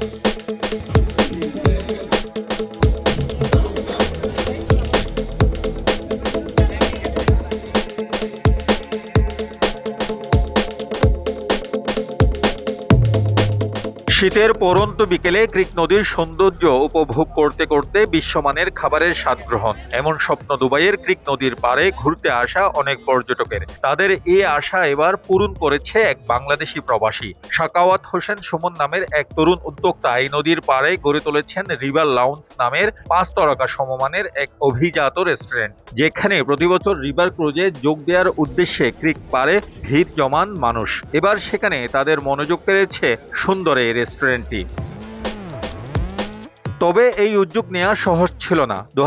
thank you শীতের পরন্ত বিকেলে ক্রিক নদীর সৌন্দর্য উপভোগ করতে করতে বিশ্বমানের খাবারের স্বাদ গ্রহণ। এমন স্বপ্ন দুবাইয়ের ক্রিক নদীর পারে ঘুরতে আসা অনেক পর্যটকের। তাদের এ আশা এবার পূরণ করেছে এক বাংলাদেশি প্রবাসী। সাকাওয়াত হোসেন সুমন নামের এক তরুণ উদ্যোক্তা এই নদীর পাড়ে গড়ে তুলেছেন রিভার লাউন্স নামের পাঁচ তরকা সমমানের এক অভিজাত রেস্টুরেন্ট, যেখানে প্রতিবছর রিভার ক্রুজে যোগ দেওয়ার উদ্দেশ্যে ক্রিক পারে ভিড় জমান মানুষ। এবার সেখানে তাদের মনোযোগ পেরেছে সুন্দর এই রেস্টুরেন্টটি। তবে এই উদ্যোগ নেওয়া সহজ ছিল না। দু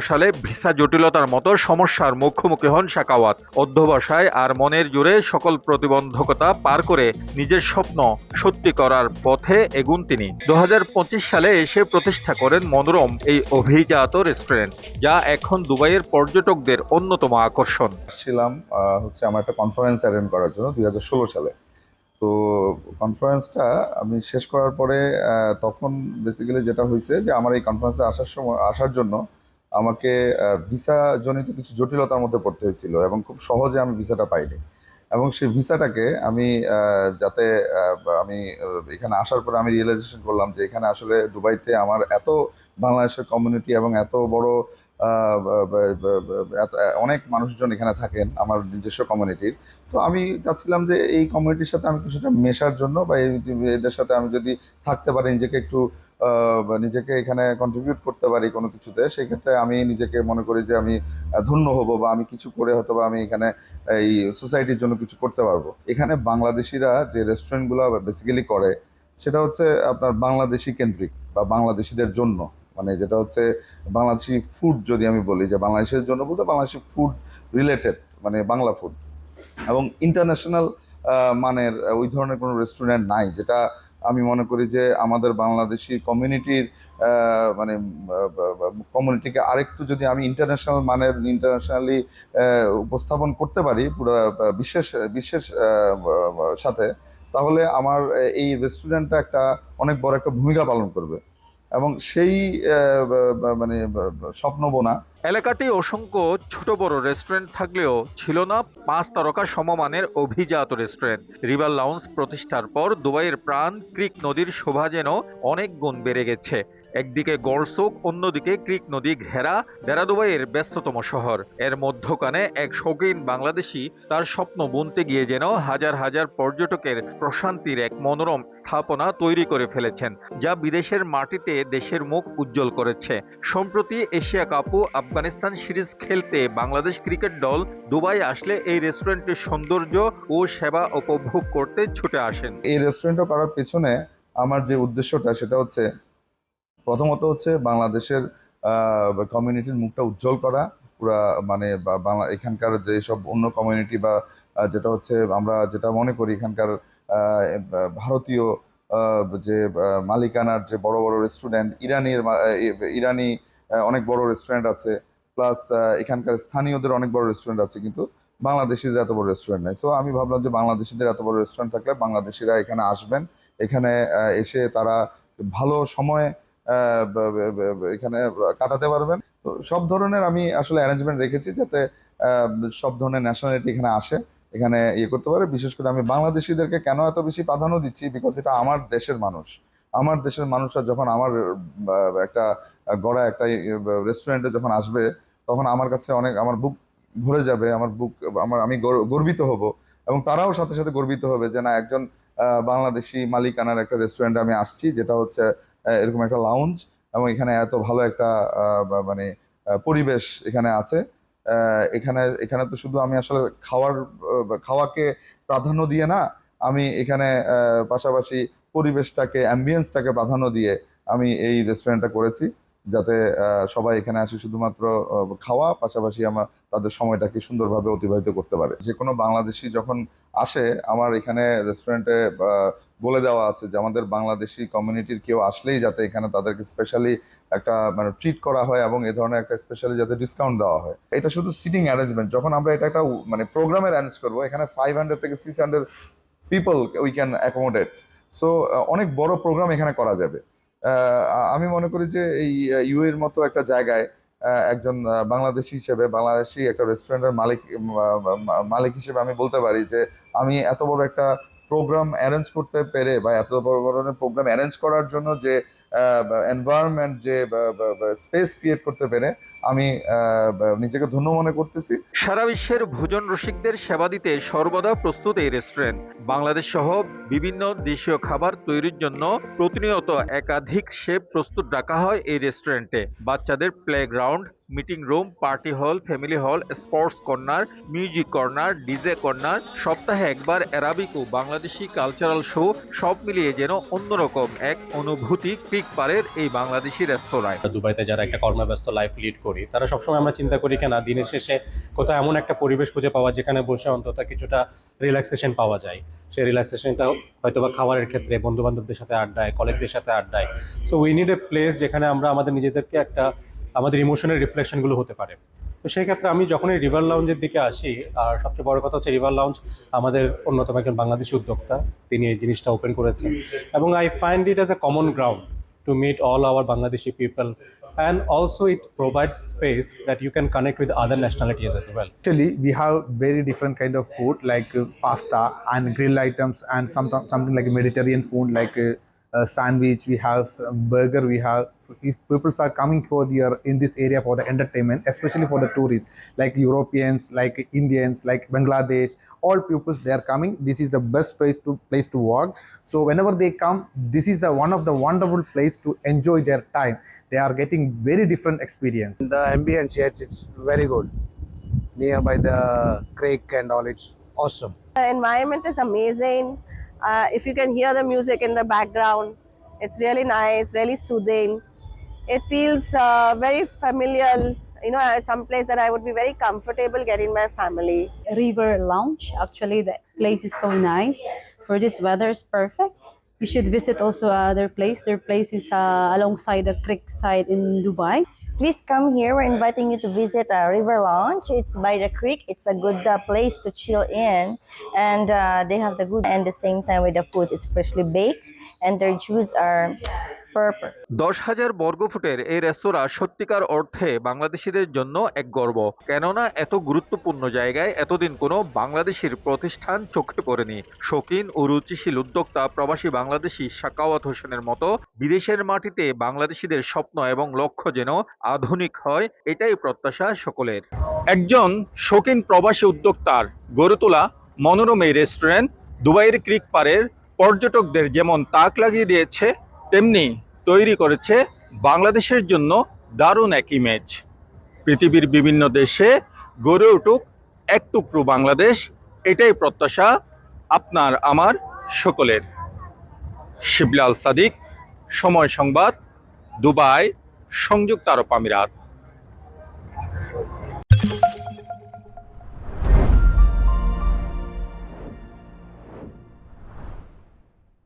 সালে ভিসা জটিলতার মতো সমস্যার মুখোমুখি হন শাকাওয়াত। অধ্যবসায় আর মনের জোরে সকল প্রতিবন্ধকতা পার করে নিজের স্বপ্ন সত্যি করার পথে এগুন তিনি। দুহাজার পঁচিশ সালে এসে প্রতিষ্ঠা করেন মনোরম এই অভিজাত রেস্টুরেন্ট যা এখন দুবাইয়ের পর্যটকদের অন্যতম আকর্ষণ। আহ, হচ্ছে আমার একটা কনফারেন্স অ্যাটেন্ড করার জন্য দুই হাজার ষোলো সালে। তো কনফারেন্সটা আমি শেষ করার পরে তখন বেসিক্যালি যেটা হয়েছে যে আমার এই কনফারেন্সে আসার সময়, আসার জন্য আমাকে ভিসা জনিত কিছু জটিলতার মধ্যে পড়তে হয়েছিল এবং খুব সহজে আমি ভিসাটা পাইনি। এবং সেই ভিসাটাকে আমি যাতে আমি এখানে আসার পরে আমি রিয়েলাইজেশন করলাম যে এখানে আসলে দুবাইতে আমার এত বাংলাদেশের কমিউনিটি এবং এত বড় অনেক মানুষজন এখানে থাকেন আমার নিজস্ব কমিউনিটির তো আমি চাচ্ছিলাম যে এই কমিউনিটির সাথে আমি কিছুটা মেশার জন্য বা এদের সাথে আমি যদি থাকতে পারি, নিজেকে একটু নিজেকে এখানে কন্ট্রিবিউট করতে পারি কোনো কিছুতে, সেক্ষেত্রে আমি নিজেকে মনে করি যে আমি ধন্য হব বা আমি কিছু করে হয়তো বা আমি এখানে, এই সোসাইটির জন্য কিছু করতে পারব। এখানে বাংলাদেশিরা যে রেস্টুরেন্টগুলো বেসিক্যালি করে, সেটা হচ্ছে আপনার বাংলাদেশি কেন্দ্রিক বা বাংলাদেশিদের জন্য। মানে যেটা হচ্ছে বাংলাদেশি ফুড যদি আমি বলি যে বাংলাদেশের জন্য বলতে বাংলাদেশি ফুড রিলেটেড মানে বাংলা ফুড এবং ইন্টারন্যাশনাল মানের ওই ধরনের কোনো রেস্টুরেন্ট নাই যেটা আমি মনে করি যে আমাদের বাংলাদেশি কমিউনিটির মানে কমিউনিটিকে আরেকটু যদি আমি ইন্টারন্যাশনাল মানের ইন্টারন্যাশনালি উপস্থাপন করতে পারি পুরো আহ, আহ, সাথে তাহলে আমার এই রেস্টুরেন্টটা একটা অনেক বড় একটা ভূমিকা পালন করবে। এবং সেই মানে বা- বা স্বপ্ন বোনা এলাকাটি অসংখ্য ছোট বড় রেস্টুরেন্ট থাকলেও ছিল না পাঁচ তারকা সমমানের অভিজাত রেস্টুরেন্ট। রিভার লাউন্স প্রতিষ্ঠার পর দুবাইয়ের প্রাণ ক্রিক নদীর শোভা যেন অনেক গুণ বেড়ে গেছে। একদিকে গড়সোক, অন্যদিকে ক্রিক নদী ঘেরা দেরাদুবাইয়ের ব্যস্ততম শহর। এর মধ্যখানে এক শৌখিন বাংলাদেশি তার স্বপ্ন বুনতে গিয়ে যেন হাজার হাজার পর্যটকের প্রশান্তির এক মনোরম স্থাপনা তৈরি করে ফেলেছেন, যা বিদেশের মাটিতে দেশের মুখ উজ্জ্বল করেছে। সম্প্রতি এশিয়া কাপু আফগানিস্তান সিরিজ খেলতে বাংলাদেশ ক্রিকেট দল দুবাই আসলে এই রেস্টুরেন্টের সৌন্দর্য ও সেবা উপভোগ করতে ছুটে আসেন। এই রেস্টুরেন্টটা করার পেছনে আমার যে উদ্দেশ্যটা সেটা হচ্ছে প্রথমত হচ্ছে বাংলাদেশের কমিউনিটির মুখটা উজ্জ্বল করা, পুরা মানে বাংলা, এখানকার যে সব অন্য কমিউনিটি বা যেটা হচ্ছে আমরা যেটা মনে করি এখানকার ভারতীয় যে মালিকানার যে বড় বড় রেস্টুরেন্ট ইরানির ইরানি অনেক বড় রেস্টুরেন্ট আছে প্লাস এখানকার স্থানীয়দের অনেক বড় রেস্টুরেন্ট আছে, কিন্তু বাংলাদেশিদের এত বড় রেস্টুরেন্ট নেই। সো আমি ভাবলাম যে বাংলাদেশিদের এত বড় রেস্টুরেন্ট থাকলে বাংলাদেশিরা এখানে আসবেন, এখানে এসে তারা ভালো সময় এখানে কাটাতে পারবেন। তো সব ধরনের আমি আসলে অ্যারেঞ্জমেন্ট রেখেছি যাতে সব ধরনের ন্যাশনালিটি এখানে আসে, এখানে ইয়ে করতে পারে। বিশেষ করে আমি বাংলাদেশিদেরকে কেন এত বেশি প্রাধান্য দিচ্ছি? বিকজ এটা আমার দেশের মানুষ। আমার দেশের মানুষরা যখন আমার একটা গড়া, একটা রেস্টুরেন্টে যখন আসবে, তখন আমার কাছে অনেক, আমার বুক ভরে যাবে, আমার বুক, আমার, আমি গর- গর্বিত হব। এবং তারাও সাথে সাথে গর্বিত হবে যে না, একজন বাংলাদেশি মালিকানার একটা রেস্টুরেন্টে আমি আসছি, যেটা হচ্ছে এরকম একটা লাউঞ্জ এবং এখানে এত ভালো একটা মানে পরিবেশ এখানে আছে। এখানে এখানে তো শুধু আমি আসলে খাওয়ার খাওয়াকে প্রাধান্য দিয়ে না, আমি এখানে পাশাপাশি পরিবেশটাকে অ্যাম্বিয়েন্সটাকে প্রাধান্য দিয়ে আমি এই রেস্টুরেন্টটা করেছি, যাতে সবাই এখানে আসে শুধুমাত্র খাওয়া, পাশাপাশি আমার, তাদের সময়টাকে সুন্দরভাবে অতিবাহিত করতে পারে। যে কোনো বাংলাদেশি যখন আসে, আমার এখানে রেস্টুরেন্টে বলে দেওয়া আছে যে আমাদের বাংলাদেশি কমিউনিটির কেউ আসলেই যাতে এখানে তাদেরকে স্পেশালি একটা মানে ট্রিট করা হয় এবং এ ধরনের একটা স্পেশালি যাতে ডিসকাউন্ট দেওয়া হয়। এটা শুধু সিটিং অ্যারেঞ্জমেন্ট যখন আমরা এটা একটা মানে প্রোগ্রামের অ্যারেঞ্জ করব, এখানে ফাইভ হান্ড্রেড থেকে six hundred people we can accommodate so অনেক বড় প্রোগ্রাম এখানে করা যাবে। আমি মনে করি যে এই ইউ এর মতো একটা জায়গায় একজন বাংলাদেশি হিসেবে, বাংলাদেশি একটা রেস্টুরেন্টের মালিক মালিক হিসেবে আমি বলতে পারি যে আমি এত বড় একটা প্রোগ্রাম অ্যারেঞ্জ করতে পেরে বা এত বড় ধরনের প্রোগ্রাম অ্যারেঞ্জ করার জন্য যে এনভায়রনমেন্ট যে স্পেস ক্রিয়েট করতে পেরে আমি আহ, নিজেকে ধন্য মনে করতেছি। সারা বিশ্বের ভোজন রসিকদের সেবা দিতে সর্বদা প্রস্তুত এই রেস্টুরেন্ট। বাংলাদেশ সহ বিভিন্ন দেশীয় খাবার তৈরির জন্য প্রতিনিয়ত একাধিক শেফ প্রস্তুত রাখা হয় এই রেস্টুরেন্টে। বাচ্চাদের play ground meeting room party hall family hall sports corner music corner DJ corner সপ্তাহে একবার অ্যারাবিক ও বাংলাদেশি কালচারাল শো সব মিলিয়ে যেন অন্যরকম এক অনুভূতি ক্রিক পারের এই বাংলাদেশি রেস্তোরাঁয়। দুবাইতে যারা একটা কর্মব্যস্ত লাইফ লিড করি তারা সবসময় আমরা চিন্তা করি, কেন দিনের শেষে কোথাও এমন একটা পরিবেশ খুঁজে পাওয়া যেখানে বসে অন্তত কিছুটা রিল্যাক্সেশন পাওয়া যায়। সেই রিল্যাক্সেশনটা হয়তো বা খাবারের ক্ষেত্রে বন্ধু বান্ধবদের সাথে আড্ডায় কলেজদের সাথে আড্ডায়। So we need a place যেখানে আমরা আমাদের নিজেদেরকে একটা, আমাদের ইমোশনের রিফ্লেকশনগুলো হতে পারে। তো সেই ক্ষেত্রে আমি যখনই রিভার লাউঞ্জের দিকে আসি, আর সবচেয়ে বড় কথা হচ্ছে রিভার লাউঞ্জ আমাদের অন্যতম একজন বাংলাদেশি উদ্যোক্তা। তিনি এই জিনিসটা ওপেন করেছেন। এবং I find it as a common ground to meet all our Bangladeshi people. And also, it provides space that you can connect with other nationalities as well. Actually, we have very different kind of food like uh, pasta and grill items and some, something like Mediterranean food like uh, uh, sandwich. We have some burger. We have if people are coming for the in this area for the entertainment, especially for the tourists like Europeans, like Indians, like Bangladesh, all peoples they are coming. This is the best place to place to walk. So whenever they come, this is the one of the wonderful place to enjoy their time. They are getting very different experience. The ambience here it's very good. Nearby the creek and all, it's awesome. The environment is amazing. Uh, if you can hear the music in the background, it's really nice, really soothing. It feels uh, very familiar. You know, uh, some place that I would be very comfortable getting my family. River Lounge. Actually, the place is so nice. For this weather is perfect. You should visit also other place. Their place is uh, alongside the creek side in Dubai. Please come here. We're inviting you to visit uh, River Lounge. It's by the creek. It's a good uh, place to chill in, and uh, they have the good. And the same time with the food is freshly baked, and their juice are. দশ হাজার বর্গফুটের এই রেস্তোরাঁ সত্যিকার অর্থে বাংলাদেশিদের জন্য এক গর্ব। কেননা এত গুরুত্বপূর্ণ জায়গায় এতদিন কোনো বাংলাদেশির প্রতিষ্ঠান চোখে পড়েনি। শৌখিন ও রুচিশীল উদ্যোক্তা প্রবাসী বাংলাদেশি সাকাওয়াত হোসেনের মতো বিদেশের মাটিতে বাংলাদেশিদের স্বপ্ন এবং লক্ষ্য যেন আধুনিক হয় এটাই প্রত্যাশা সকলের। একজন শৌখিন প্রবাসী উদ্যোক্তার গড়ে তোলা মনোরম এই রেস্টুরেন্ট দুবাইয়ের ক্রিক পাড়ের পর্যটকদের যেমন তাক লাগিয়ে দিয়েছে তেমনি তৈরি করেছে বাংলাদেশের জন্য দারুণ এক ইমেজ পৃথিবীর বিভিন্ন দেশে গড়ে উঠুক এক টুকরো বাংলাদেশ, এটাই প্রত্যাশা আপনার, আমার সকলের। শিবলাল সাদিক, সময় সংবাদ, দুবাই, সংযুক্ত আরব আমিরাত।